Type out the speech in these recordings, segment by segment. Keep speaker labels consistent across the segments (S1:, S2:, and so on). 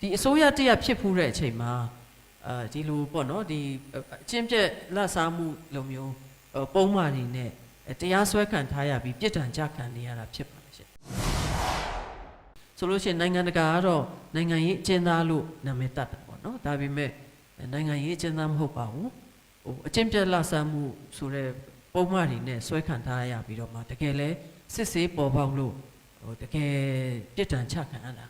S1: ဒီအစိုးရတရက်ဖြစ်ဖူးတဲ့အချိန်မှာအာဒီလိုပေါ့နော်ဒီအချင်းပြက်လက်စားမှုလိုမျိုးဟိုပုံမှန်နေနဲ့တရားစွဲခံထားရပြီးပြစ်ဒဏ်ကြခံနေရတာဖြစ်ပါတယ်ရှင်ဆိုလို့ရှိရင်နိုင်ငံတကာကတော့နိုင်ငံရေးအကျဉ်းသားလို့နာမည်တပ်တယ်ပေါ့နော်ဒါပေမဲ့နိုင်ငံရေးအကျဉ်းသားမဟုတ်ပါဘူးဟိုအချင်းပြက်လက်စားမှုဆိုတဲ့ပုံမှန်နေနဲ့စွဲခံထားရပြီးတော့မှတကယ်လဲစစ်ဆေးပေါ်ပေါက်လို့ဟိုတကယ်ပြစ်ဒဏ်ချခံရတာ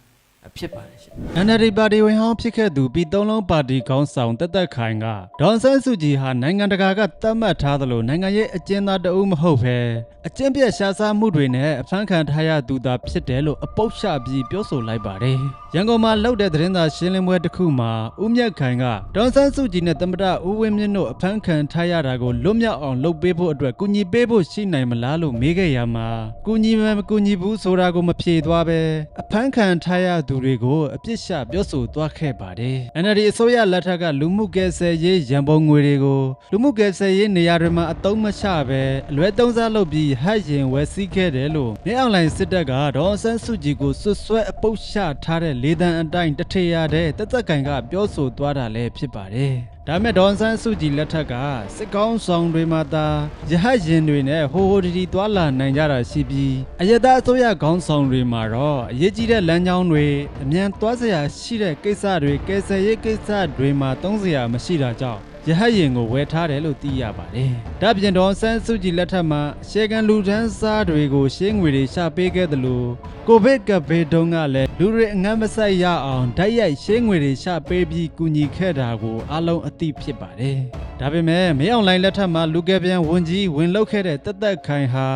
S1: ဖြစ်ပါတယ်ရှင်
S2: NLD ပါတီဝင်ဟောင်းဖြစ်ခဲ့သူပြည်သုံးလုံးပါတီခေါင်းဆောင်တက်တက်ခိုင်ကဒေါန်ဆန်းစုကြည်ဟာနိုင်ငံတကာကသတ်မှတ်ထားသလိုနိုင်ငံရေးအကျဉ်းသားတအုပ်မဟုတ်ဘဲအကျဉ်းပြတ်ရှားစားမှုတွေနဲ့အဖမ်းခံထားရသူသာဖြစ်တယ်လို့အပုတ်ချပြီးပြောဆိုလိုက်ပါတယ်။ရန်ကုန်မှာလှုပ်တဲ့သတင်းစာရှင်းလင်းပွဲတစ်ခုမှာဦးမြတ်ခိုင်ကဒေါန်ဆန်းစုကြည်နဲ့တမ္ပတဦးဝင်းမြင့်တို့အဖမ်းခံထားရတာကိုလွတ်မြောက်အောင်လုပ်ပေးဖို့အတွက်ကူညီပေးဖို့ရှိနိုင်မလားလို့မေးခဲ့ရမှာကူညီမယ်မကူညီဘူးဆိုတာကိုမဖြေသွားပဲအဖမ်းခံထားရသူတွေကိုအပြစ်ရှပြောဆိုသွားခဲ့ပါတယ်။ NLD အစိုးရလက်ထက်ကလူမှုကယ်ဆယ်ရေးရန်ပုံငွေတွေကိုလူမှုကယ်ဆယ်ရေးနေရာတွေမှာအသုံးမချပဲအလွဲသုံးစားလုပ်ပြီးဟတ်ရင်ဝယ်စည်းခဲ့တယ်လို့နေအောင်လိုင်းစစ်တပ်ကဒေါ်အောင်ဆန်းစုကြည်ကိုဆွတ်ဆွဲအပုတ်ချထားတဲ့လေတံအတိုင်းတထေရတဲ့တက်သက်ကင်ကပြောဆိုသွားတာလည်းဖြစ်ပါတယ်။ဒါမဲ့ဒေါ်အောင်ဆန်းစုကြည်လက်ထက်ကစစ်ကောင်းဆောင်တွေမှာသာရဟတ်ရင်တွေနဲ့ဟိုဟိုတီတီသွားလာနိုင်ကြတာရှိပြီးအယက်သားအစိုးရခေါင်းဆောင်တွေမှာတော့အရေးကြီးတဲ့လမ်းကြောင်းတွေအမြန်သွားစရာရှိတဲ့ကိစ္စတွေကယ်ဆယ်ရေးကိစ္စတွေမှာသုံးစရာမရှိတာကြောင့်ရဟတ်ရင်ကိုဝယ်ထားတယ်လို့သိရပါတယ်။ဒါ့ပြင်ဒေါ်ဆန်းစုကြည်လက်ထက်မှာရှေကန်လူဒန်းစားတွေကိုရှင်းငွေတွေရှာပေးခဲ့တယ်လို့ ကိုဗစ်ကပ်ဘေးတုန်းကလည်းလူတွေအငတ်မဆိုင်ရအောင်ဓာတ်ရိုက်ရှင်းငွေတွေရှာပေးပြီးကူညီခဲ့တာကိုအားလုံးအသိဖြစ်ပါတယ်။ဒါပေမဲ့မင်းအောင်လိုင်းလက်ထက်မှာလူကယ်ပြန်ဝန်ကြီးဝင်လောက်ခဲ့တဲ့တက်တက်ခိုင်ဟာ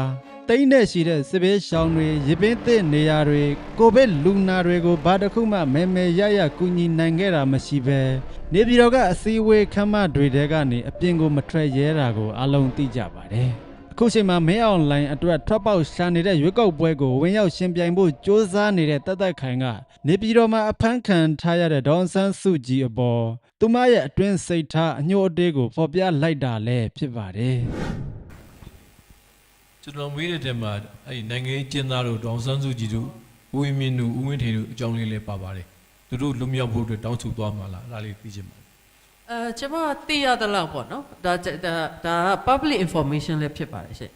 S2: တိမ့်နဲ့ရှိတဲ့စစ်ဘေးရှောင်းတွေရပင်းသစ်နေရာတွေကိုဗစ်လူနာတွေကိုဘာတစ်ခုမှမဲမဲရရကူညီနိုင်ခဲ့တာမရှိပဲနေပြည်တော်ကအစည်းအဝေးခမ်းမတွေတဲကနေအပြင်ကိုမထွက်ရဲတာကိုအလုံးသိကြပါတယ် အခုချိန်မှာမင်းအောင်လိုင်းအတွက်ထွက်ပေါက်ရှာနေတဲ့ရွေးကောက်ပွဲကိုဝင်ရောက်ရှင်ပြိုင်ဖို့ကြိုးစားနေတဲ့တက်တက်ခိုင်ကနေပြည်တော်မှာအဖမ်းခံထားရတဲ့ဒေါန်ဆန်းစုကြည်အပေါ်သူမရဲ့အတွင်းစိတ်ထားအညှို့အတေးကိုဖော်ပြလိုက်တာလည်းဖြစ်ပါတယ်
S3: ကျွန်တော်မေးတဲ့တဲမှာအဲ့ဒီနိုင်ငံရေးကျင်းသားတို့ဒေါအောင်ဆန်းစုကြည်တို့ဦးဝင်းမြင့်တို့ဦးဝင်းထေတို့အကြောင်းလေးလည်းပါပါတယ်သူတို့လွတ်မြောက်ဖို့အတွက်တောင်းဆိုသွားမှာလားအဲ့ဒါလေးသိချင်ပါတယ်
S1: အဲကျွန်မသိရသလောက်ပေါ့နော်ဒါဒါဒါ public information လည်းဖြစ်ပါတယ်ရှင့်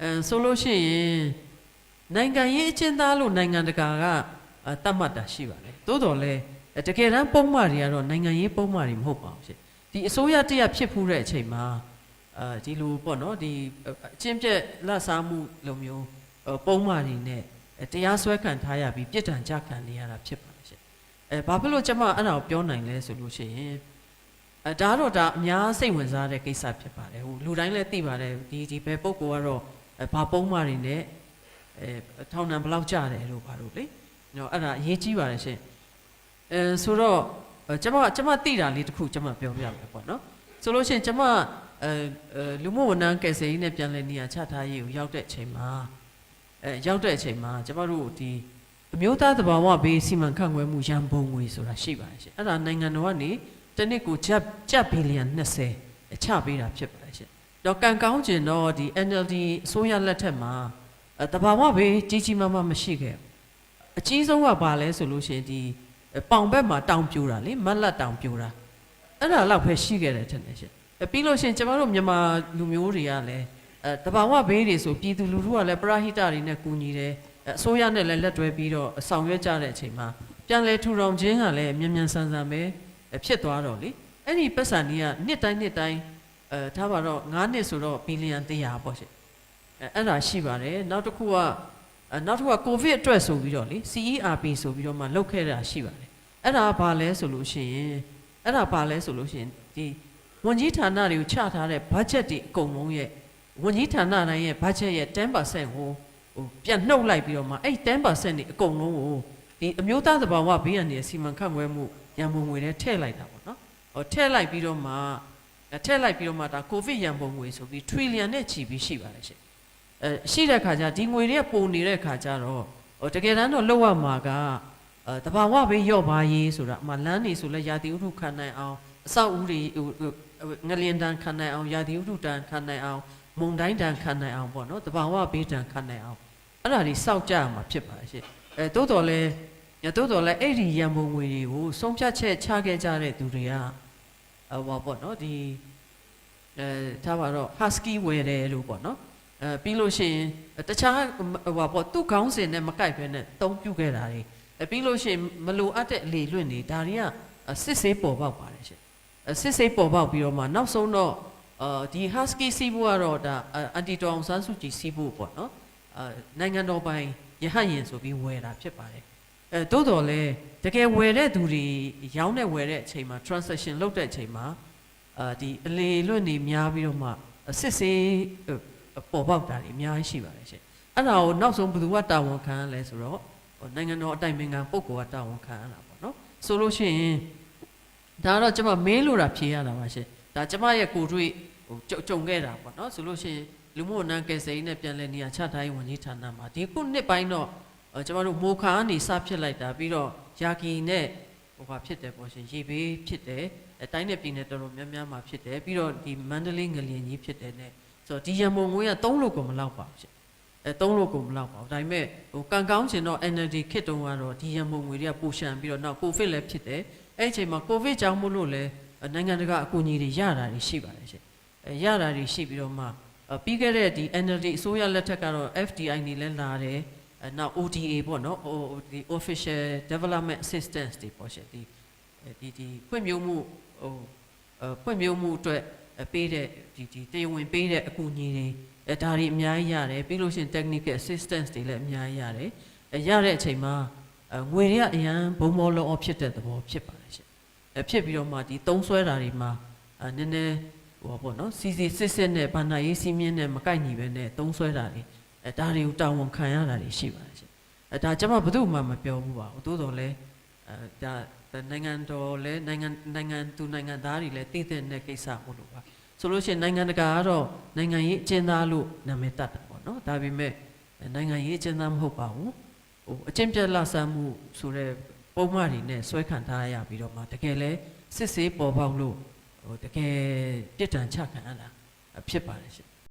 S1: အဲဆိုလို့ရှိရင်နိုင်ငံရေးအကျဉ်းသားလို့နိုင်ငံတကာကအဲတတ်မှတ်တာရှိပါတယ်သို့တော်လည်းတကယ်တမ်းပုံမှန်တွေကတော့နိုင်ငံရေးပုံမှန်တွေမဟုတ်ပါဘူးရှင့်ဒီအစိုးရတရက်ဖြစ်ဖူးတဲ့အချိန်မှာအဲဒီလိုပေါ့နော်ဒီအချင်းပြက်လက်စားမှုလိုမျိုးဟိုပုံမှန်တွေနဲ့တရားစွဲခံထားရပြီးပြစ်ဒဏ်ကြခံနေရတာဖြစ်ပါတယ်ရှင့်အဲဘာဖြစ်လို့ကျွန်မအဲ့ဒါကိုပြောနိုင်လဲဆိုလို့ရှိရင် အဲဒါတော့ဒါအများစိတ်ဝင်စားတဲ့ကိစ္စဖြစ်ပါတယ်ဟိုလူတိုင်းလည်းသိပါတယ်ဒီဒီဘယ်ပုံကောကတော့အဲဘာပုံမှန်တွေနဲ့အဲထောင်နှံဘယ်လောက်ကြတယ်လို့ပါလို့လေနော်အဲ့ဒါအရေးကြီးပါတယ်ရှင်အဲဆိုတော့အဲကျွန်မကျွန်မသိတာလေးတစ်ခုကျွန်မပြောပြမယ်ပေါ့နော်ဆိုလို့ရှိရင်ကျွန်မအဲအဲလူမှုဝန်ထမ်းကယ်ဆယ်ရေးနဲ့ပြန်လည်နေရာချထားရေးကိုရောက်တဲ့အချိန်မှာအဲရောက်တဲ့အချိန်မှာကျွန်မတို့ဒီအမျိုးသားသဘာဝဘေးစီမံခန့်ခွဲမှုရန်ပုံငွေဆိုတာရှိပါတယ်ရှင်အဲ့ဒါနိုင်ငံတော်ကနေ တစ်နှစ်ကိုကျပ်ကျပ်ဘီလီယံ20ချပေးတာဖြစ်ပါတယ်ရှင်။တော့ကံကောင်းကျင်တော့ဒီ NLD အစိုးရလက်ထက်မှာအဲတဘာဝဘေးကြီးကြီးမားမားမရှိခဲ့ဘူး။အကြီးဆုံးကဘာလဲဆိုလို့ရှိရင်ဒီပေါင်ဘက်မှာတောင်ပြိုတာလေမက်လက်တောင်ပြိုတာအဲ့ဒါတော့ပဲရှိခဲ့တယ်ထင်တယ်ရှင်။အဲပြီးလို့ရှိရင်ကျမတို့မြန်မာလူမျိုးတွေကလည်းအဲတဘာဝဘေးတွေဆိုပြည်သူလူထုကလည်းပရဟိတတွေနဲ့ကူညီတယ်အဲအစိုးရနဲ့လည်းလက်တွဲပြီးတော့ဆောင်ရွက်ကြတဲ့အချိန်မှာပြန်လဲထူထောင်ခြင်းကလည်းမြန်မြန်ဆန်ဆန်ပဲ ဖြစ်သွားတော့လေအဲ့ဒီပတ်စံကြီးကနှစ်တိုင်းနှစ်တိုင်းအဲထားပါတော့9နှစ်ဆိုတော့ဘီလီယံ100ပေါ့ရှင့်အဲအဲ့ဒါရှိပါတယ်နောက်တစ်ခုကအဲနောက်တစ်ခုကကိုဗစ်အတွက်ဆိုပြီးတော့လေ CERP ဆိုပြီးတော့မှလုတ်ခဲ့တာရှိပါတယ်အဲ့ဒါဘာလဲဆိုလို့ရှိရင်အဲ့ဒါဘာလဲဆိုလို့ရှိရင်ဒီဝန်ကြီးဌာနတွေကိုချထားတဲ့ budget တွေအကုန်လုံးရဲ့ဝန်ကြီးဌာနတိုင်းရဲ့ budget ရဲ့10%ကိုဟိုပြန်နှုတ်လိုက်ပြီးတော့မှအဲ့10%တွေအကုန်လုံးကိုဒီအမျိုးသားသဘာဝဘေးရန်တွေစီမံခန့်ခွဲမှု ရန်ပုံငွေတွေထည့်လိုက်တာပေါ့နော်ဟိုထည့်လိုက်ပြီးတော့မှအဲထည့်လိုက်ပြီးတော့မှဒါကိုဗစ်ရန်ပုံငွေဆိုပြီး trillion နဲ့ချီပြီးရှိပါတယ်ရှင်အဲရှိတဲ့ခါကျဒီငွေတွေကပုံနေတဲ့ခါကျတော့ဟိုတကယ်တမ်းတော့လောက်ရမှာကအဲတဘာဝဘေးရော့ပါရေးဆိုတာအမှလမ်းနေဆိုလဲရာသီဥတုခံနိုင်အောင်အဆောက်အဦတွေဟိုငလျင်တန်ခံနိုင်အောင်ရာသီဥတုတန်ခံနိုင်အောင်မုန်တိုင်းတန်ခံနိုင်အောင်ပေါ့နော်တဘာဝဘေးတန်ခံနိုင်အောင်အဲ့ဒါတွေစောက်ကြရမှာဖြစ်ပါတယ်ရှင်အဲတိုးတော်လဲ ရတော့တော့လဲအဲ့ဒီရန်ပုံငွေတွေကိုဆုံးဖြတ်ချက်ချခဲ့ကြတဲ့သူတွေကဟိုပါပေါ့နော်ဒီအဲထားပါတော့ husky ဝယ်တယ်လို့ပေါ့နော်အဲပြီးလို့ရှိရင်တခြားဟိုပါပေါ့သူ့ခေါင်းစဉ်နဲ့မကိုက်ဘဲနဲ့တုံးပြုတ်ခဲ့တာတွေအဲပြီးလို့ရှိရင်မလိုအပ်တဲ့အလေလွင့်တွေဒါတွေကစစ်ဆေးပေါ်ပေါက်ပါတယ်ရှင်အဲစစ်ဆေးပေါ်ပေါက်ပြီးတော့မှနောက်ဆုံးတော့အာဒီ husky စီးဖို့ကတော့ဒါအန်တီတောင်ဆန်းစုကြည်စီးဖို့ပေါ့နော်အာနိုင်ငံတော်ပိုင်ရဟတ်ရင်ဆိုပြီးဝယ်တာဖြစ်ပါတယ် အဲတိုးတော်လဲတကယ်ဝယ်တဲ့သူတွေရောင်းတဲ့ဝယ်တဲ့အချိန်မှာ transaction လုပ်တဲ့အချိန်မှာအာဒီအလေလွတ်နေများပြီးတော့မှစစ်ဆေးပေါ်ပေါက်တာတွေအများကြီးရှိပါတယ်ရှင်အဲ့ဒါကိုနောက်ဆုံးဘယ်သူကတာဝန်ခံရလဲဆိုတော့ဟိုနိုင်ငံတော်အတိုင်ပင်ခံပုဂ္ဂိုလ်ကတာဝန်ခံရတာပေါ့နော်ဆိုလို့ရှိရင်ဒါကတော့ကျွန်မမေးလို့တာဖြေရတာပါရှင်ဒါကျွန်မရဲ့ကိုယ်တွေ့ဟိုကြုံကြုံခဲ့တာပေါ့နော်ဆိုလို့ရှိရင်လူမှုဝန်ထမ်းကယ်ဆယ်ရေးနဲ့ပြန်လည်နေရာချထားရေးဝန်ကြီးဌာနမှာဒီခုနှစ်ပိုင်းတော့အဲ ကျွန်တော်တို့မိုခါကနေစဖြစ်လိုက်တာပြီးတော့ယာကီနဲ့ဟိုဟာဖြစ်တယ်ပေါ့ရှင်ရေဘေးဖြစ်တယ်အဲတိုင်းနဲ့ပြည်နယ်တော်တော်များများမှာဖြစ်တယ်ပြီးတော့ဒီမန္တလေးငလျင်ကြီးဖြစ်တယ်နဲ့ဆိုတော့ဒီရံပုံငွေက3လို့ကိုမလောက်ပါဘူးရှင်အဲ3လို့ကိုမလောက်ပါဘူးဒါပေမဲ့ဟိုကံကောင်းချင်တော့ NLD ခစ်တုံးကတော့ဒီရံပုံငွေတွေကပူရှံပြီးတော့နောက်ကိုဗစ်လည်းဖြစ်တယ်အဲ့အချိန်မှာကိုဗစ်ကြောင့်မို့လို့လည်းနိုင်ငံတကာအကူအညီတွေရတာတွေရှိပါတယ်ရှင်အဲရတာတွေရှိပြီးတော့မှပြီးခဲ့တဲ့ဒီ NLD အစိုးရလက်ထက်ကတော့ FDI နေလည်းလာတယ် အဲနောက် ODA ပေါ့နော်ဟိုဒီ official development assistance တွေပေါ့ရှင်ဒီဒီဒီဖွံ့ဖြိုးမှုဟိုအဖွံ့ဖြိုးမှုအတွက်ပေးတဲ့ဒီဒီတရားဝင်ပေးတဲ့အကူအညီတွေအဲဒါတွေအများကြီးရတယ်ပြီးလို့ရှိရင် technical assistance တွေလည်းအများကြီးရတယ်အဲရတဲ့အချိန်မှာအဲငွေတွေကအရန်ဘုံမောလုံးအောင်ဖြစ်တဲ့သဘောဖြစ်ပါတယ်ရှင်အဲဖြစ်ပြီးတော့မှဒီသုံးဆွဲတာတွေမှာအဲနည်းနည်းဟိုပေါ့နော်စီစီစစ်စစ်နဲ့ဘာနာရေးစီးမြင့်နဲ့မကိုက်ညီပဲနဲ့သုံးဆွဲတာတွေ အဲဒါတွေကိုတာဝန်ခံရတာတွေရှိပါတယ်ရှင်အဲဒါကျွန်မဘယ်သူမှမပြောဘူးပါဘူးသို့တော်လည်းအဲဒါနိုင်ငံတော်လည်းနိုင်ငံနိုင်ငံသူနိုင်ငံသားတွေလည်းတည်တဲ့ကိစ္စမို့လို့ပါဆိုလို့ရှိရင်နိုင်ငံတကာကတော့နိုင်ငံရေးအကျဉ်းသားလို့နာမည်တတ်တယ်ပေါ့နော်ဒါပေမဲ့နိုင်ငံရေးအကျဉ်းသားမဟုတ်ပါဘူးဟိုအကျင့်ပြတ်လဆန်းမှုဆိုတဲ့ပုံမှန်တွေနဲ့ဆွဲခံထားရပြီးတော့မှတကယ်လဲစစ်ဆေးပေါ်ပေါက်လို့ဟိုတကယ်ပြစ်ဒဏ်ချခံရတာဖြစ်ပါတယ်ရှင်